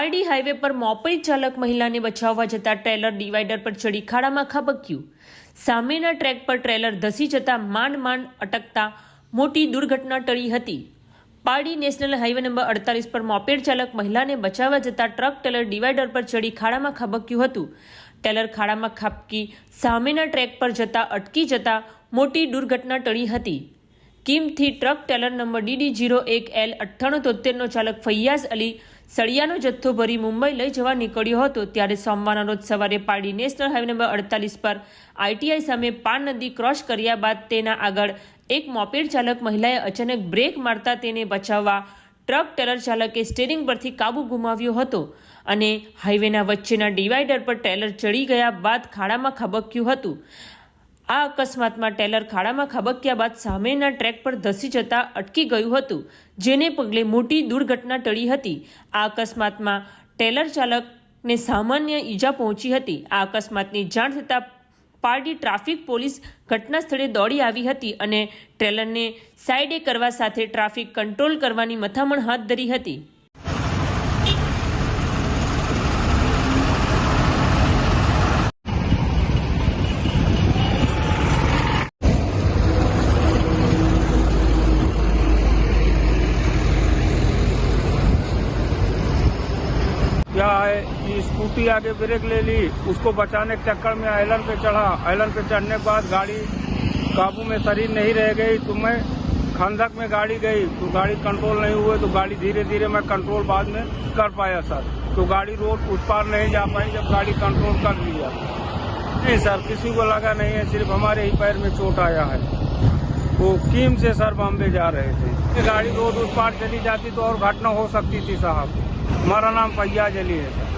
Pardi highway પર moped ચાલક મહિલાને બચાવવા જતા ટ્રેલર ડિવાઈડર પર ચડી ખાડામાં ખાબક્યું. સામેના ટ્રેક પર ટ્રેલર ધસી જતા માંડ માંડ અટકતા મોટી દુર્ઘટના ટળી હતી. પારડી નેશનલ હાઈવે નંબર અડતાલીસ પર મોપેડ ચાલક મહિલાને બચાવવા જતા ટ્રક ટેલર ડિવાઈડર પર ચડી ખાડામાં ખાબક્યું હતું. ટેલર ખાડામાં ખાબકી સામેના ટ્રેક પર જતા અટકી જતા મોટી દુર્ઘટના ટળી હતી. કિમથી truck trailer number DD zero એક એલ અઠ્ઠાણું તોતેરનો ચાલક ફૈયાઝ અલી સળિયાનો જથ્થો ભરી મુંબઈ લઈ જવા નીકળ્યો હતો. ત્યારે સોમવારના રોજ સવારે પારડી નેશનલ હાઈવે નંબર અડતાલીસ પર આઈટીઆઈ સામે પાન નદી ક્રોસ કર્યા બાદ તેના આગળ એક મોપેડ ચાલક મહિલાએ અચાનક બ્રેક મારતા તેને બચાવવા ટ્રક ટેલર ચાલકે સ્ટેરિંગ પરથી કાબુ ગુમાવ્યો હતો અને હાઈવેના વચ્ચેના ડિવાઈડર પર ટેલર ચડી ગયા બાદ ખાડામાં ખબક્યું હતું. આ અકસ્માતમાં ટેલર ખાડામાં ખાબક્યા બાદ સામેના ટ્રેક પર ધસી જતા અટકી ગયું હતું, જેને પગલે મોટી દુર્ઘટના ટળી હતી. આ અકસ્માતમાં ટેલર ચાલકને સામાન્ય ઈજા પહોંચી હતી. આ અકસ્માતની જાણ થતાં પારડી ટ્રાફિક પોલીસ ઘટના સ્થળે દોડી આવી હતી અને ટ્રેલરને સાઈડે કરવા સાથે ટ્રાફિક કંટ્રોલ કરવાની મથામણ હાથ ધરી હતી. क्या स्कूटी आगे ब्रेक ले ली, उसको बचाने के चक्कर में आयलन पे चढ़ा। आयलन पे चढ़ने के बाद गाड़ी काबू में शरीर नहीं रह गई तो मैं खंदक में गाड़ी गई। तो गाड़ी कंट्रोल नहीं हुए तो गाड़ी धीरे धीरे मैं कंट्रोल बाद में कर पाया, सर। तो गाड़ी रोड उस पार नहीं जा पाई, जब गाड़ी कंट्रोल कर लिया नहीं, सर, किसी को लगा नहीं है, सिर्फ़ हमारे ही पैर में चोट आया है। वो कीम से सर बॉम्बे जा रहे थे। गाड़ी रोड उस पार चली जाती तो और घटना हो सकती थी, साहब। મારા નામ પૈયાજ અલી છે.